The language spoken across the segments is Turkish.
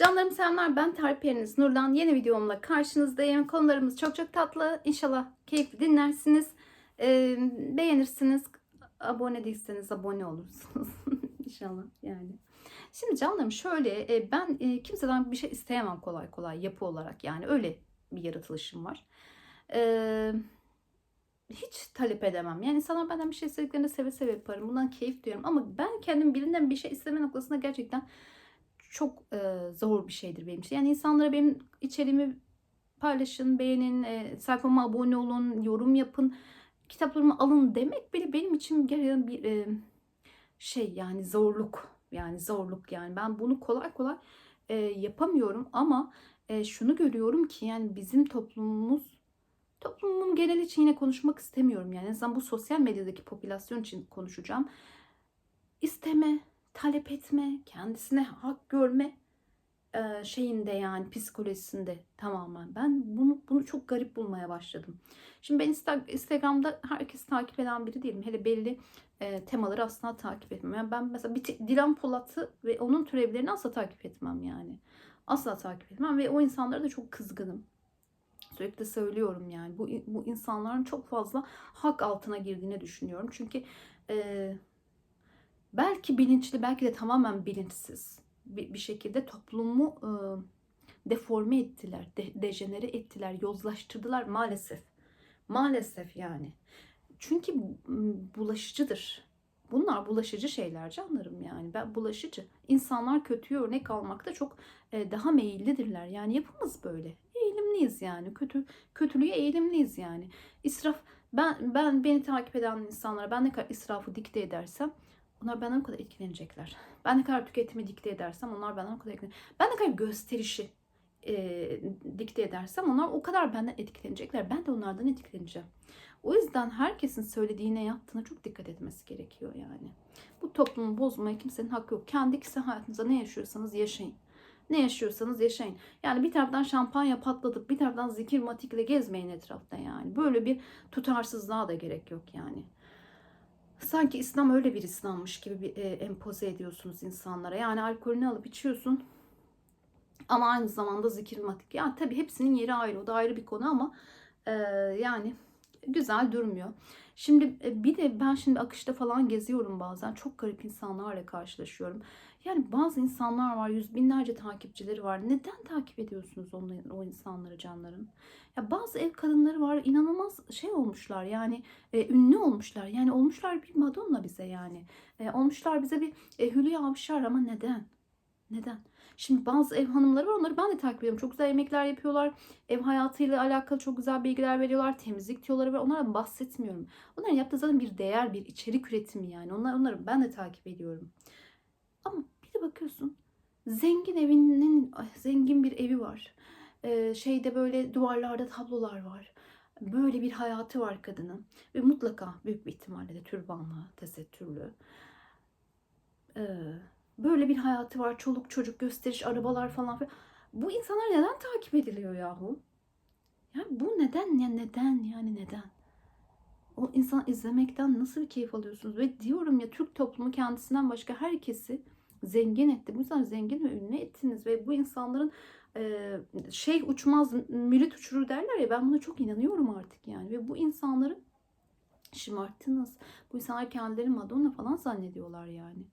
Canlarım selamlar ben Tarık Periniz Nur'dan yeni videomla karşınızdayım. Konularımız çok çok tatlı. İnşallah keyifli dinlersiniz. Ee, beğenirsiniz. Abone değilseniz abone olursunuz. İnşallah yani. Şimdi canlarım şöyle e, ben e, kimseden bir şey isteyemem kolay kolay yapı olarak yani öyle bir yaratılışım var. Ee, hiç talep edemem. Yani insanlar benden bir şey istediklerinde seve seve yaparım. Bundan keyif duyarım. Ama ben kendim birinden bir şey isteme noktasında gerçekten çok e, zor bir şeydir benim için. Yani insanlara benim içeriğimi paylaşın, beğenin, e, sayfama abone olun, yorum yapın, kitaplarımı alın demek bile benim için gerçekten bir e, şey yani zorluk. Yani zorluk yani ben bunu kolay kolay e, yapamıyorum ama e, şunu görüyorum ki yani bizim toplumumuz toplumun genel için yine konuşmak istemiyorum yani en bu sosyal medyadaki popülasyon için konuşacağım. İsteme, talep etme, kendisine hak görme e, şeyinde yani psikolojisinde tamamen. Ben bunu bunu çok garip bulmaya başladım. Şimdi ben Insta- Instagram'da herkes takip eden biri değilim. Hele belli e, temaları asla takip etmem. Yani ben mesela bir Dilan Polat'ı ve onun türevlerini asla takip etmem yani. Asla takip etmem ve o insanlara da çok kızgınım. Sürekli söylüyorum yani. Bu, bu insanların çok fazla hak altına girdiğini düşünüyorum. Çünkü e, belki bilinçli belki de tamamen bilinçsiz bir, bir şekilde toplumu e, deforme ettiler, de, dejenere ettiler, yozlaştırdılar maalesef. Maalesef yani. Çünkü bulaşıcıdır. Bunlar bulaşıcı şeyler canlarım yani. Ben bulaşıcı. İnsanlar kötüye örnek almakta çok e, daha meyillidirler. Yani yapımız böyle. Eğilimliyiz yani. Kötü kötülüğe eğilimliyiz yani. İsraf ben ben beni takip eden insanlara ben ne kadar israfı dikte edersem onlar benden o kadar etkilenecekler. Ben ne kadar tüketimi dikte edersem onlar benden o kadar etkilenecekler. Ben ne kadar gösterişi e, dikte edersem onlar o kadar benden etkilenecekler. Ben de onlardan etkileneceğim. O yüzden herkesin söylediğine yaptığına çok dikkat etmesi gerekiyor yani. Bu toplumu bozmaya kimsenin hakkı yok. Kendi kişisel hayatınızda ne yaşıyorsanız yaşayın. Ne yaşıyorsanız yaşayın. Yani bir taraftan şampanya patlatıp bir taraftan zikir matikle gezmeyin etrafta yani. Böyle bir tutarsızlığa da gerek yok yani sanki İslam öyle bir İslammış gibi bir e, empoze ediyorsunuz insanlara. Yani alkolünü alıp içiyorsun ama aynı zamanda zikir matik. Yani tabii hepsinin yeri ayrı. O da ayrı bir konu ama e, yani güzel durmuyor. Şimdi e, bir de ben şimdi akışta falan geziyorum bazen. Çok garip insanlarla karşılaşıyorum. Yani bazı insanlar var, yüz binlerce takipçileri var. Neden takip ediyorsunuz onları, o insanları canların? Ya bazı ev kadınları var, inanılmaz şey olmuşlar yani e, ünlü olmuşlar. Yani olmuşlar bir Madonna bize yani. E, olmuşlar bize bir e, Hülya Avşar ama neden? Neden? Şimdi bazı ev hanımları var onları ben de takip ediyorum. Çok güzel yemekler yapıyorlar. Ev hayatıyla alakalı çok güzel bilgiler veriyorlar. Temizlik diyorlar ve onlardan bahsetmiyorum. Onların yaptığı zaten bir değer, bir içerik üretimi yani. Onlar, onları ben de takip ediyorum. Ama bir de bakıyorsun zengin evinin zengin bir evi var. Ee, şeyde böyle duvarlarda tablolar var. Böyle bir hayatı var kadının. Ve mutlaka büyük bir ihtimalle de türbanlı, tesettürlü. Ee, böyle bir hayatı var. Çoluk çocuk gösteriş, arabalar falan filan. Bu insanlar neden takip ediliyor yahu? Yani bu neden ya neden yani neden? O insan izlemekten nasıl bir keyif alıyorsunuz? Ve diyorum ya Türk toplumu kendisinden başka herkesi zengin etti. Bu yüzden zengin ve ünlü ettiniz ve bu insanların e, şey uçmaz mürit uçurur derler ya ben buna çok inanıyorum artık yani ve bu insanları şımarttınız. Bu insanlar kendileri Madonna falan zannediyorlar yani.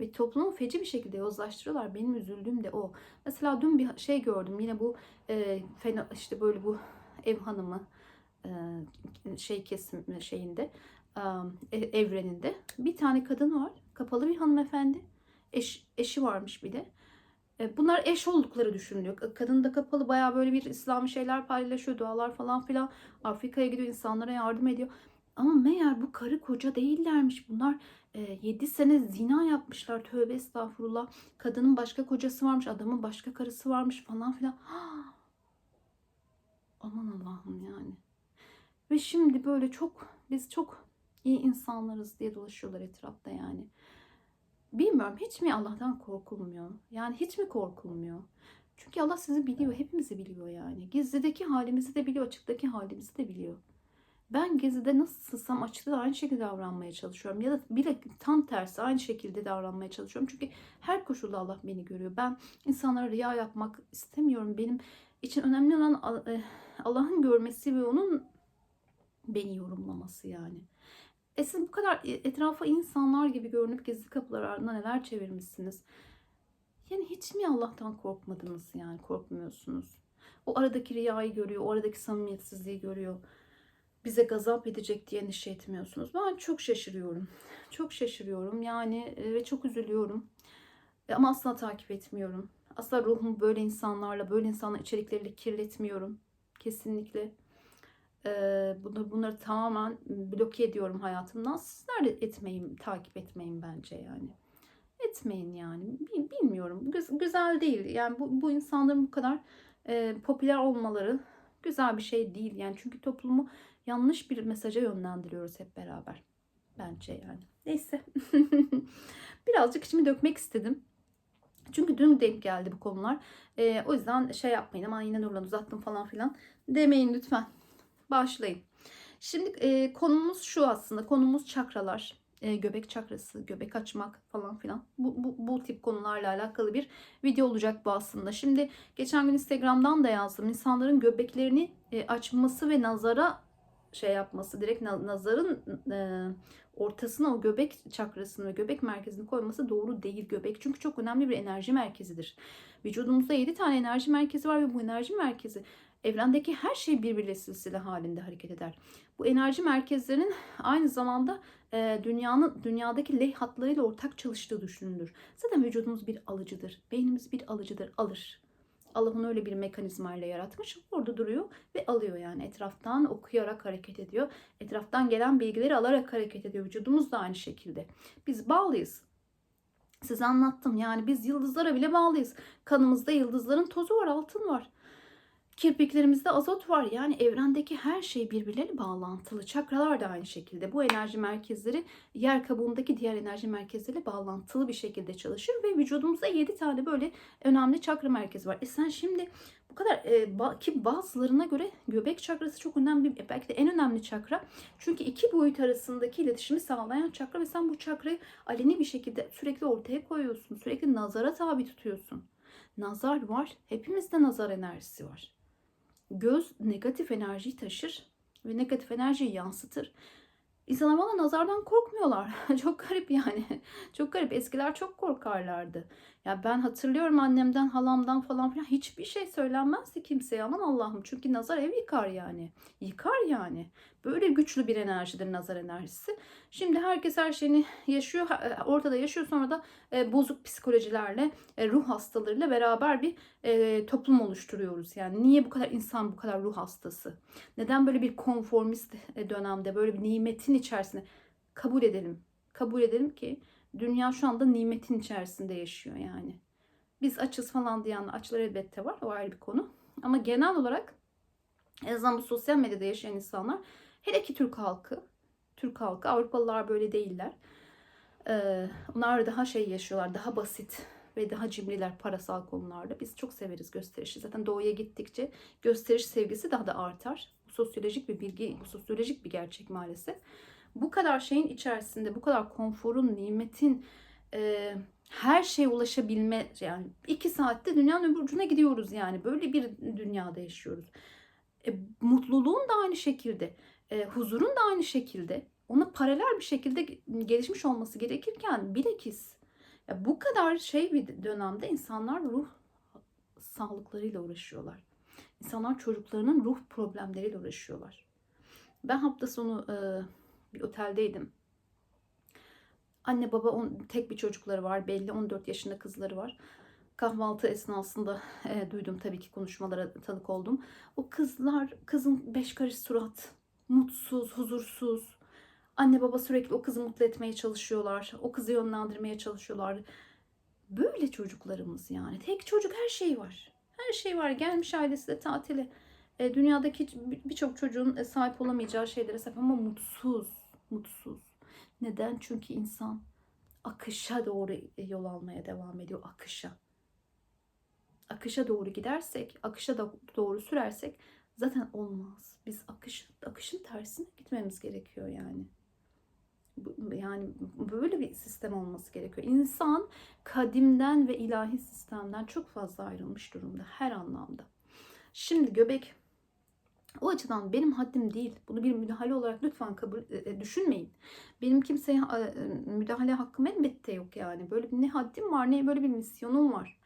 Ve toplumu feci bir şekilde yozlaştırıyorlar. Benim üzüldüğüm de o. Mesela dün bir şey gördüm. Yine bu e, fena, işte böyle bu ev hanımı e, şey kesim şeyinde e, evreninde bir tane kadın var. Kapalı bir hanımefendi. Eş, eşi varmış bir de. E, bunlar eş oldukları düşünülüyor. Kadın da kapalı bayağı böyle bir İslami şeyler paylaşıyor. Dualar falan filan. Afrika'ya gidiyor insanlara yardım ediyor. Ama meğer bu karı koca değillermiş. Bunlar 7 sene zina yapmışlar. Tövbe estağfurullah. Kadının başka kocası varmış. Adamın başka karısı varmış falan filan. Aman Allah'ım yani. Ve şimdi böyle çok biz çok iyi insanlarız diye dolaşıyorlar etrafta yani. Bilmiyorum hiç mi Allah'tan korkulmuyor? Yani hiç mi korkulmuyor? Çünkü Allah sizi biliyor, hepimizi biliyor yani. Gizlideki halimizi de biliyor, açıktaki halimizi de biliyor. Ben gezide nasılsam açıkta da aynı şekilde davranmaya çalışıyorum. Ya da bile tam tersi aynı şekilde davranmaya çalışıyorum. Çünkü her koşulda Allah beni görüyor. Ben insanlara riya yapmak istemiyorum. Benim için önemli olan e, Allah'ın görmesi ve onun beni yorumlaması yani. E siz bu kadar etrafa insanlar gibi görünüp gizli kapılar ardında neler çevirmişsiniz? Yani hiç mi Allah'tan korkmadınız yani korkmuyorsunuz? O aradaki riyayı görüyor, o aradaki samimiyetsizliği görüyor. Bize gazap edecek diye endişe etmiyorsunuz. Ben çok şaşırıyorum. Çok şaşırıyorum yani e, ve çok üzülüyorum. E, Ama asla takip etmiyorum. Asla ruhumu böyle insanlarla, böyle insanlar içerikleriyle kirletmiyorum. Kesinlikle. Ee, bunları, bunları tamamen bloke ediyorum hayatımdan. Sizler de etmeyin, takip etmeyin bence yani. Etmeyin yani. Bil- Bilmiyorum. Güz- güzel değil. Yani bu, bu insanların bu kadar e, popüler olmaları güzel bir şey değil. Yani çünkü toplumu yanlış bir mesaja yönlendiriyoruz hep beraber. Bence yani. Neyse. Birazcık içimi dökmek istedim. Çünkü dün denk geldi bu konular. Ee, o yüzden şey yapmayın ama yine Nurlan uzattım falan filan demeyin lütfen. Başlayın. Şimdi e, konumuz şu aslında. Konumuz çakralar. E, göbek çakrası, göbek açmak falan filan. Bu, bu, bu tip konularla alakalı bir video olacak bu aslında. Şimdi geçen gün Instagram'dan da yazdım. İnsanların göbeklerini e, açması ve nazara şey yapması, direkt na- nazarın e, ortasına o göbek çakrasını ve göbek merkezini koyması doğru değil göbek. Çünkü çok önemli bir enerji merkezidir. Vücudumuzda 7 tane enerji merkezi var ve bu enerji merkezi evrendeki her şey birbiriyle silsile halinde hareket eder. Bu enerji merkezlerinin aynı zamanda e, dünyanın dünyadaki ley hatlarıyla ortak çalıştığı düşünülür. Zaten vücudumuz bir alıcıdır. Beynimiz bir alıcıdır, alır. Allah onu öyle bir mekanizmayla yaratmış. Orada duruyor ve alıyor yani etraftan okuyarak hareket ediyor. Etraftan gelen bilgileri alarak hareket ediyor. Vücudumuz da aynı şekilde. Biz bağlıyız. Size anlattım yani biz yıldızlara bile bağlıyız. Kanımızda yıldızların tozu var, altın var. Kirpiklerimizde azot var. Yani evrendeki her şey birbirleriyle bağlantılı. Çakralar da aynı şekilde. Bu enerji merkezleri yer kabuğundaki diğer enerji merkezleriyle bağlantılı bir şekilde çalışır ve vücudumuzda 7 tane böyle önemli çakra merkezi var. E sen şimdi bu kadar e, ki bazılarına göre göbek çakrası çok önemli belki de en önemli çakra. Çünkü iki boyut arasındaki iletişimi sağlayan çakra ve sen bu çakrayı aleni bir şekilde sürekli ortaya koyuyorsun. Sürekli nazara tabi tutuyorsun. Nazar var. Hepimizde nazar enerjisi var. Göz negatif enerjiyi taşır ve negatif enerjiyi yansıtır. İnsanlar bana nazardan korkmuyorlar. çok garip yani. Çok garip. Eskiler çok korkarlardı. Ya ben hatırlıyorum annemden, halamdan falan filan hiçbir şey söylenmezdi kimseye. Aman Allah'ım. Çünkü nazar ev yıkar yani. Yıkar yani. Böyle güçlü bir enerjidir nazar enerjisi. Şimdi herkes her şeyini yaşıyor. ha- Ortada yaşıyor sonra da e, bozuk psikolojilerle, e, ruh hastalarıyla beraber bir e, toplum oluşturuyoruz. Yani niye bu kadar insan bu kadar ruh hastası? Neden böyle bir konformist e, dönemde böyle bir nimetin içerisinde kabul edelim. Kabul edelim ki dünya şu anda nimetin içerisinde yaşıyor yani. Biz açız falan diyen açlar elbette var. O ayrı bir konu. Ama genel olarak en azından bu sosyal medyada yaşayan insanlar hele ki Türk halkı Türk halkı Avrupalılar böyle değiller. Ee, onlar daha şey yaşıyorlar. Daha basit ve daha cimriler parasal konularda. Biz çok severiz gösterişi. Zaten doğuya gittikçe gösteriş sevgisi daha da artar. Bu sosyolojik bir bilgi, bu sosyolojik bir gerçek maalesef. Bu kadar şeyin içerisinde, bu kadar konforun, nimetin, e, her şeye ulaşabilme yani iki saatte dünyanın öbür ucuna gidiyoruz yani. Böyle bir dünyada yaşıyoruz. E, mutluluğun da aynı şekilde, e, huzurun da aynı şekilde ona paralel bir şekilde gelişmiş olması gerekirken bilakis ya bu kadar şey bir dönemde insanlar ruh sağlıklarıyla uğraşıyorlar. İnsanlar çocuklarının ruh problemleriyle uğraşıyorlar. Ben hafta sonu e, bir oteldeydim. Anne baba on, tek bir çocukları var belli 14 yaşında kızları var. Kahvaltı esnasında e, duydum tabii ki konuşmalara tanık oldum. O kızlar kızın beş karış surat, mutsuz, huzursuz. Anne baba sürekli o kızı mutlu etmeye çalışıyorlar. O kızı yönlendirmeye çalışıyorlar. Böyle çocuklarımız yani. Tek çocuk her şey var. Her şey var. Gelmiş ailesi de tatile. E, dünyadaki birçok çocuğun e, sahip olamayacağı şeylere sahip ama mutsuz. Mutsuz. Neden? Çünkü insan akışa doğru e, yol almaya devam ediyor. Akışa. Akışa doğru gidersek, akışa da doğru sürersek zaten olmaz. Biz akış akışın tersine gitmemiz gerekiyor yani. Yani böyle bir sistem olması gerekiyor. İnsan kadimden ve ilahi sistemden çok fazla ayrılmış durumda her anlamda. Şimdi göbek o açıdan benim haddim değil. Bunu bir müdahale olarak lütfen kabul e, e, düşünmeyin. Benim kimseye e, müdahale hakkım elbette yok yani. Böyle bir ne haddim var ne böyle bir misyonum var.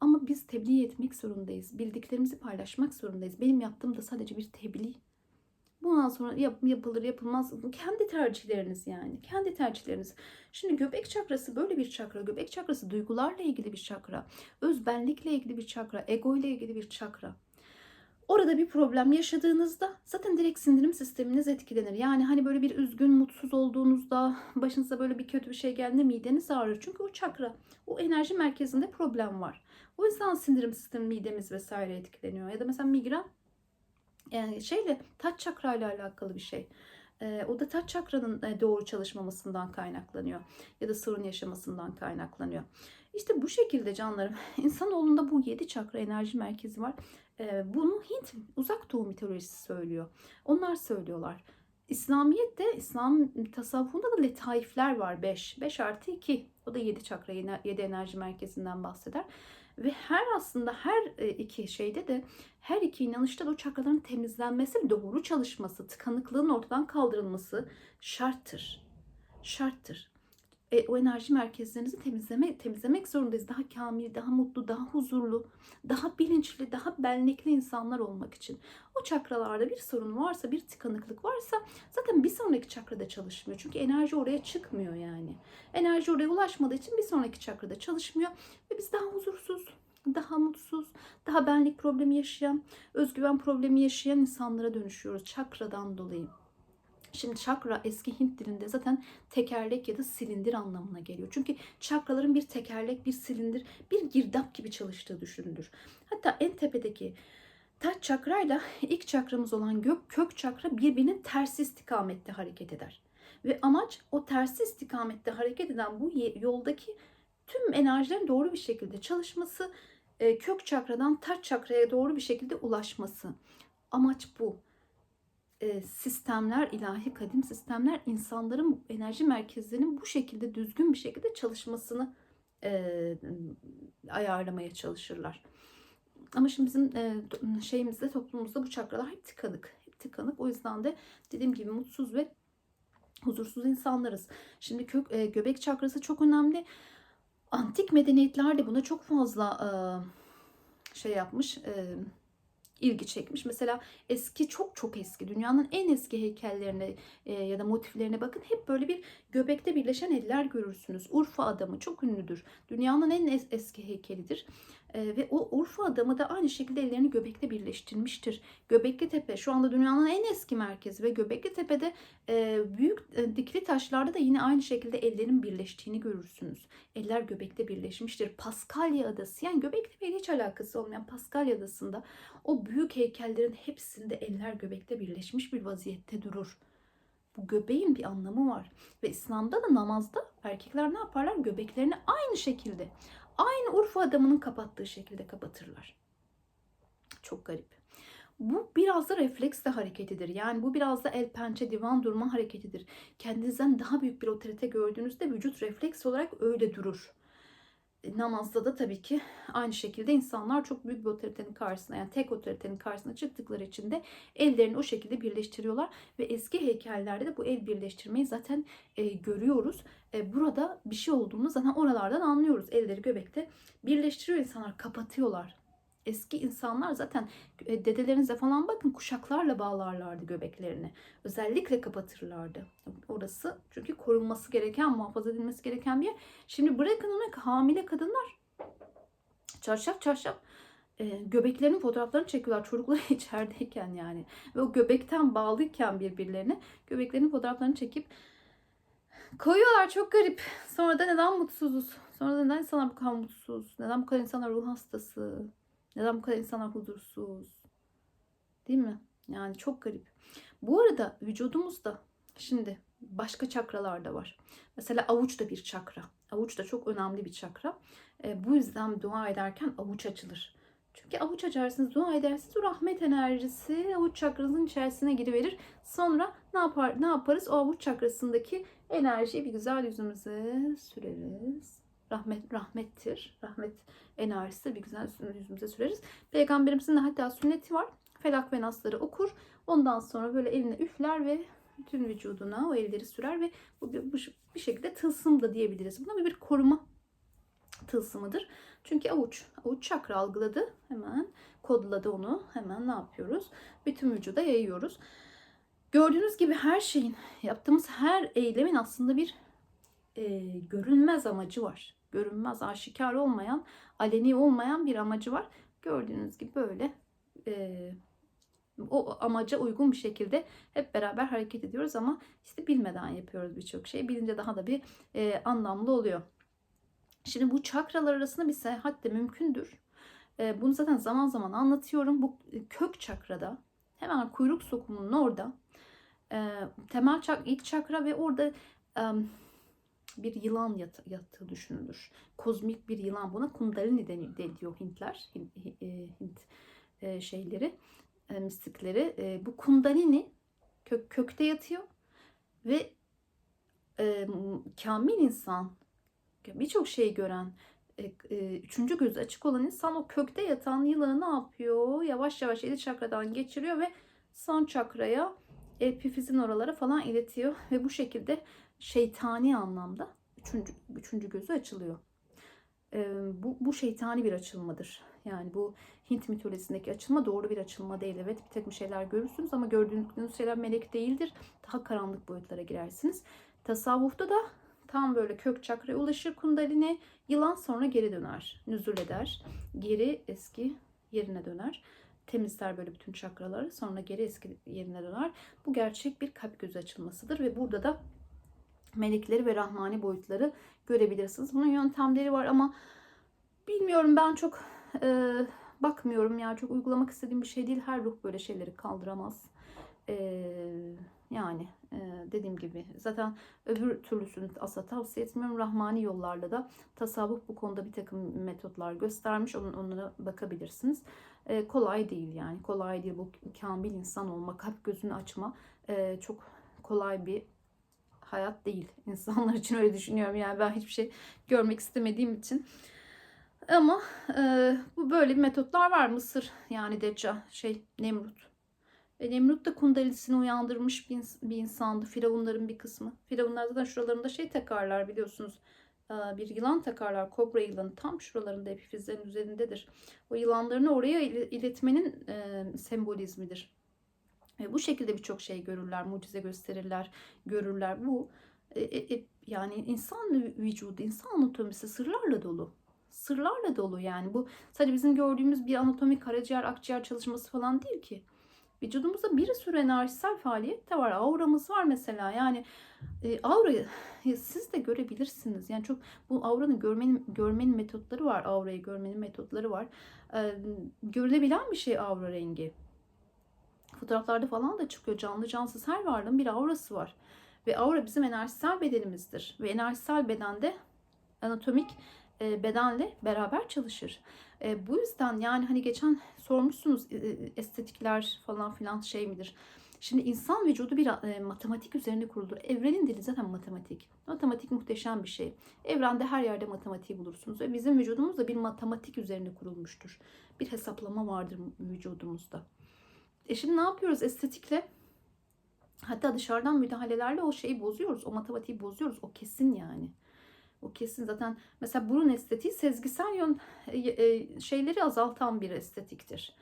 Ama biz tebliğ etmek zorundayız. Bildiklerimizi paylaşmak zorundayız. Benim yaptığım da sadece bir tebliğ. Bundan sonra yap, yapılır yapılmaz kendi tercihleriniz yani. Kendi tercihleriniz. Şimdi göbek çakrası böyle bir çakra. Göbek çakrası duygularla ilgili bir çakra. Özbenlikle ilgili bir çakra. Ego ile ilgili bir çakra. Orada bir problem yaşadığınızda zaten direkt sindirim sisteminiz etkilenir. Yani hani böyle bir üzgün, mutsuz olduğunuzda başınıza böyle bir kötü bir şey geldiğinde mideniz ağrır. Çünkü o çakra, o enerji merkezinde problem var. O yüzden sindirim sistemi, midemiz vesaire etkileniyor. Ya da mesela migren yani şeyle taç çakra ile alakalı bir şey. Ee, o da taç çakranın e, doğru çalışmamasından kaynaklanıyor. Ya da sorun yaşamasından kaynaklanıyor. İşte bu şekilde canlarım. İnsanoğlunda bu yedi çakra enerji merkezi var. Bunu Hint uzak doğu mitolojisi söylüyor. Onlar söylüyorlar. İslamiyet'te, İslam tasavvufunda da letaifler var 5. 5 artı 2. O da 7 çakra, 7 enerji merkezinden bahseder. Ve her aslında her iki şeyde de her iki inanışta da o çakraların temizlenmesi, doğru çalışması, tıkanıklığın ortadan kaldırılması şarttır. Şarttır. E, o enerji merkezlerinizi temizleme, temizlemek zorundayız. Daha kamil, daha mutlu, daha huzurlu, daha bilinçli, daha benlikli insanlar olmak için. O çakralarda bir sorun varsa, bir tıkanıklık varsa zaten bir sonraki çakrada çalışmıyor. Çünkü enerji oraya çıkmıyor yani. Enerji oraya ulaşmadığı için bir sonraki çakrada çalışmıyor. Ve biz daha huzursuz, daha mutsuz, daha benlik problemi yaşayan, özgüven problemi yaşayan insanlara dönüşüyoruz çakradan dolayı. Şimdi çakra eski Hint dilinde zaten tekerlek ya da silindir anlamına geliyor. Çünkü çakraların bir tekerlek, bir silindir, bir girdap gibi çalıştığı düşünülür. Hatta en tepedeki taç çakrayla ilk çakramız olan gök kök çakra birbirinin tersi istikamette hareket eder. Ve amaç o tersi istikamette hareket eden bu yoldaki tüm enerjilerin doğru bir şekilde çalışması, e, kök çakradan taç çakraya doğru bir şekilde ulaşması. Amaç bu sistemler, ilahi kadim sistemler insanların enerji merkezlerinin bu şekilde düzgün bir şekilde çalışmasını e, ayarlamaya çalışırlar. Ama şimdi bizim e, şeyimizde, toplumumuzda bu çakralar hep tıkanık. Hep tıkanık. O yüzden de dediğim gibi mutsuz ve huzursuz insanlarız. Şimdi kök, e, göbek çakrası çok önemli. Antik medeniyetler de buna çok fazla e, şey yapmış, e, ilgi çekmiş. Mesela eski çok çok eski dünyanın en eski heykellerine e, ya da motiflerine bakın hep böyle bir göbekte birleşen eller görürsünüz. Urfa adamı çok ünlüdür. Dünyanın en es- eski heykelidir. Ve o Urfa adamı da aynı şekilde ellerini göbekte birleştirmiştir. Göbekli Tepe şu anda dünyanın en eski merkezi ve Göbekli Tepe'de e, büyük e, dikili taşlarda da yine aynı şekilde ellerin birleştiğini görürsünüz. Eller göbekte birleşmiştir. Paskalya Adası yani Göbekli Tepe ile hiç alakası olmayan Paskalya Adası'nda o büyük heykellerin hepsinde eller göbekte birleşmiş bir vaziyette durur. Bu göbeğin bir anlamı var. Ve İslam'da da namazda erkekler ne yaparlar? Göbeklerini aynı şekilde, aynı Urfa adamının kapattığı şekilde kapatırlar. Çok garip. Bu biraz da refleksle hareketidir. Yani bu biraz da el pençe divan durma hareketidir. Kendinizden daha büyük bir otorite gördüğünüzde vücut refleks olarak öyle durur. Namazda da tabii ki aynı şekilde insanlar çok büyük bir otoritenin karşısına yani tek otoritenin karşısına çıktıkları için de ellerini o şekilde birleştiriyorlar ve eski heykellerde de bu el birleştirmeyi zaten e, görüyoruz. E, burada bir şey olduğunu zaten oralardan anlıyoruz. Elleri göbekte birleştiriyor insanlar, kapatıyorlar. Eski insanlar zaten e, dedelerinize falan bakın kuşaklarla bağlarlardı göbeklerini. Özellikle kapatırlardı. Orası çünkü korunması gereken, muhafaza edilmesi gereken bir yer. Şimdi bırakın onu hamile kadınlar çarşaf çarşaf e, göbeklerinin fotoğraflarını çekiyorlar çocukları içerideyken yani. Ve o göbekten bağlıyken birbirlerine göbeklerinin fotoğraflarını çekip koyuyorlar çok garip. Sonra da neden mutsuzuz? Sonra da neden insanlar bu kadar mutsuz? Neden bu kadar insanlar ruh hastası? Neden bu kadar insanlar huzursuz? Değil mi? Yani çok garip. Bu arada vücudumuzda şimdi başka çakralar da var. Mesela avuç da bir çakra. Avuç da çok önemli bir çakra. E, bu yüzden dua ederken avuç açılır. Çünkü avuç açarsınız, dua edersiniz. Rahmet enerjisi avuç çakranızın içerisine giriverir. Sonra ne yapar ne yaparız? O avuç çakrasındaki enerjiyi bir güzel yüzümüze süreriz. Rahmet rahmettir. Rahmet enerjisi bir güzel yüzümüze süreriz. Peygamberimizin de hatta sünneti var. Felak ve nasları okur. Ondan sonra böyle eline üfler ve bütün vücuduna o elleri sürer ve bu bir, bir şekilde tılsım da diyebiliriz. Buna bir koruma tılsımıdır. Çünkü avuç, avuç çakra algıladı. Hemen kodladı onu. Hemen ne yapıyoruz? Bütün vücuda yayıyoruz. Gördüğünüz gibi her şeyin, yaptığımız her eylemin aslında bir e, görünmez amacı var. Görünmez, aşikar olmayan, aleni olmayan bir amacı var. Gördüğünüz gibi böyle e, o amaca uygun bir şekilde hep beraber hareket ediyoruz ama işte bilmeden yapıyoruz birçok şeyi. Bilince daha da bir e, anlamlı oluyor. Şimdi bu çakralar arasında bir seyahat de mümkündür. E, bunu zaten zaman zaman anlatıyorum. Bu kök çakrada hemen kuyruk sokumunun orada e, temel çak ilk çakra ve orada e, bir yılan yat, yattığı düşünülür. Kozmik bir yılan buna kundalini deniyor Hintler. Hint, Hint e, şeyleri, e, mistikleri. E, bu kundalini kök, kökte yatıyor ve e, kamil insan birçok şey gören e, e, üçüncü gözü açık olan insan o kökte yatan yılanı ne yapıyor? Yavaş yavaş yedi çakradan geçiriyor ve son çakraya epifizin oralara falan iletiyor ve bu şekilde şeytani anlamda üçüncü, üçüncü gözü açılıyor. E, bu, bu şeytani bir açılmadır. Yani bu Hint mitolojisindeki açılma doğru bir açılma değil. Evet bir takım şeyler görürsünüz ama gördüğünüz şeyler melek değildir. Daha karanlık boyutlara girersiniz. Tasavvufta da tam böyle kök çakraya ulaşır kundalini. Yılan sonra geri döner. Nüzul eder. Geri eski yerine döner. Temizler böyle bütün çakraları. Sonra geri eski yerine döner. Bu gerçek bir kalp gözü açılmasıdır. Ve burada da melekleri ve rahmani boyutları görebilirsiniz. Bunun yöntemleri var ama bilmiyorum ben çok e, bakmıyorum ya. Çok uygulamak istediğim bir şey değil. Her ruh böyle şeyleri kaldıramaz. Eee yani e, dediğim gibi zaten öbür türlüsünü asla tavsiye etmiyorum. Rahmani yollarla da tasavvuf bu konuda bir takım metotlar göstermiş. Onun, onlara bakabilirsiniz. E, kolay değil yani. Kolay değil bu kamil insan olma, kalp gözünü açma e, çok kolay bir hayat değil. İnsanlar için öyle düşünüyorum. Yani ben hiçbir şey görmek istemediğim için. Ama e, bu böyle bir metotlar var. Mısır yani Decca şey Nemrut e, Nemrut da kundalisini uyandırmış bir, bir insandı. Firavunların bir kısmı. Firavunlar zaten şuralarında şey takarlar biliyorsunuz. E, bir yılan takarlar. Kobra yılanı tam şuralarında epifizlerin üzerindedir. O yılanlarını oraya iletmenin e, sembolizmidir. E, bu şekilde birçok şey görürler, mucize gösterirler, görürler. Bu e, e, yani insan vücudu, insan anatomisi sırlarla dolu. Sırlarla dolu yani. Bu sadece bizim gördüğümüz bir anatomik karaciğer, akciğer çalışması falan değil ki. Vücudumuzda bir sürü enerjisel faaliyet de var. Auramız var mesela. Yani e, aurayı siz de görebilirsiniz. Yani çok bu auranın görmenin görmenin metotları var. Aurayı görmenin metotları var. E, görülebilen bir şey aura rengi. Fotoğraflarda falan da çıkıyor. Canlı cansız her varlığın bir aurası var. Ve aura bizim enerjisel bedenimizdir. Ve enerjisel bedende anatomik e, bedenle beraber çalışır. E, bu yüzden yani hani geçen sormuşsunuz e, estetikler falan filan şey midir? Şimdi insan vücudu bir matematik üzerine kurulur. Evrenin dili zaten matematik. Matematik muhteşem bir şey. Evrende her yerde matematiği bulursunuz. Ve bizim vücudumuz da bir matematik üzerine kurulmuştur. Bir hesaplama vardır vücudumuzda. E şimdi ne yapıyoruz estetikle? Hatta dışarıdan müdahalelerle o şeyi bozuyoruz. O matematiği bozuyoruz. O kesin yani. O kesin zaten mesela burun estetiği sezgisel yön e, e, şeyleri azaltan bir estetiktir.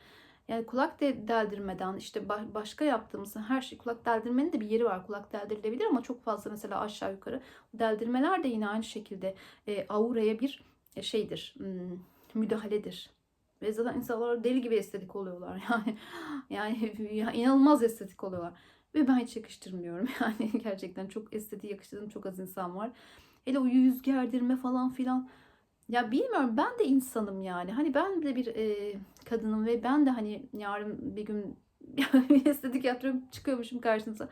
Yani kulak deldirmeden işte başka yaptığımız her şey kulak deldirmenin de bir yeri var. Kulak deldirilebilir ama çok fazla mesela aşağı yukarı. Deldirmeler de yine aynı şekilde e, auraya bir e, şeydir. Hmm, müdahaledir. Ve zaten insanlar deli gibi estetik oluyorlar. Yani yani ya inanılmaz estetik oluyorlar. Ve ben hiç yakıştırmıyorum. Yani gerçekten çok estetiği yakıştırdığım çok az insan var. Hele o yüz gerdirme falan filan. Ya bilmiyorum ben de insanım yani. Hani ben de bir e, kadınım ve ben de hani yarın bir gün estetik yaptırıp çıkıyormuşum karşınıza.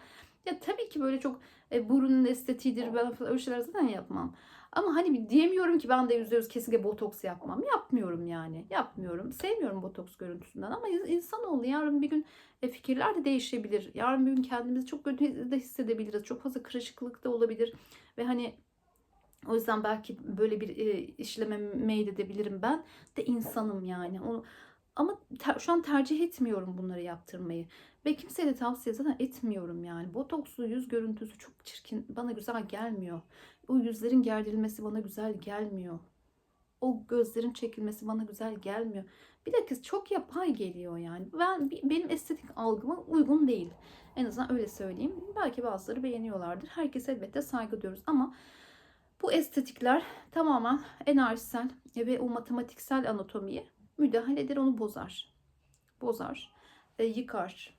Ya tabii ki böyle çok e, burunun estetiğidir ben öyle şeyler zaten yapmam. Ama hani diyemiyorum ki ben de yüzde yüz kesinlikle botoks yapmam. Yapmıyorum yani. Yapmıyorum. Sevmiyorum botoks görüntüsünden ama in- insanoğlu yarın bir gün e, fikirler de değişebilir. Yarın bir gün kendimizi çok kötü de hissedebiliriz. Çok fazla kırışıklık da olabilir. Ve hani o yüzden belki böyle bir e, işleme meyledebilirim ben de insanım yani. Onu ama ter- şu an tercih etmiyorum bunları yaptırmayı. Ve kimseye de tavsiye zaten etmiyorum yani. Botokslu yüz görüntüsü çok çirkin. Bana güzel gelmiyor. O yüzlerin gerdirilmesi bana güzel gelmiyor. O gözlerin çekilmesi bana güzel gelmiyor. Bir kız çok yapay geliyor yani. Ben benim estetik algıma uygun değil. En azından öyle söyleyeyim. Belki bazıları beğeniyorlardır. Herkese elbette saygı duyuyoruz ama bu estetikler tamamen enerjisel ve o matematiksel anatomiyi müdahale eder, onu bozar. Bozar, e, yıkar,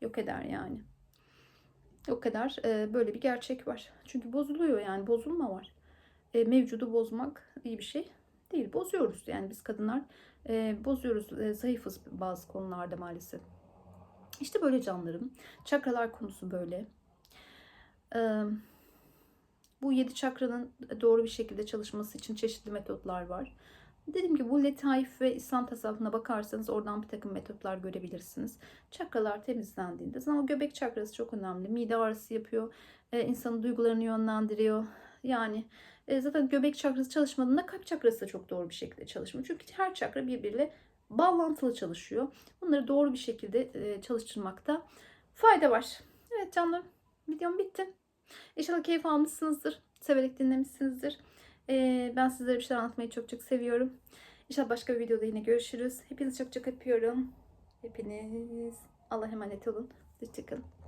yok eder yani. O kadar e, böyle bir gerçek var. Çünkü bozuluyor yani bozulma var. E, mevcudu bozmak iyi bir şey değil. Bozuyoruz yani biz kadınlar e, bozuyoruz. E, zayıfız bazı konularda maalesef. İşte böyle canlarım. Çakralar konusu böyle. E, bu yedi çakranın doğru bir şekilde çalışması için çeşitli metotlar var. Dediğim gibi bu letaif ve İslam tasavvufuna bakarsanız oradan bir takım metotlar görebilirsiniz. Çakralar temizlendiğinde zaten o göbek çakrası çok önemli. Mide ağrısı yapıyor. E, insanın duygularını yönlendiriyor. Yani e, zaten göbek çakrası çalışmadığında kalp çakrası da çok doğru bir şekilde çalışmıyor. Çünkü her çakra birbiriyle bağlantılı çalışıyor. Bunları doğru bir şekilde e, çalıştırmakta fayda var. Evet canlarım videom bitti. İnşallah keyif almışsınızdır. Severek dinlemişsinizdir. Ee, ben sizlere bir şeyler anlatmayı çok çok seviyorum. İnşallah başka bir videoda yine görüşürüz. Hepinizi çok çok öpüyorum. Hepiniz Allah'a emanet olun. Hoşçakalın.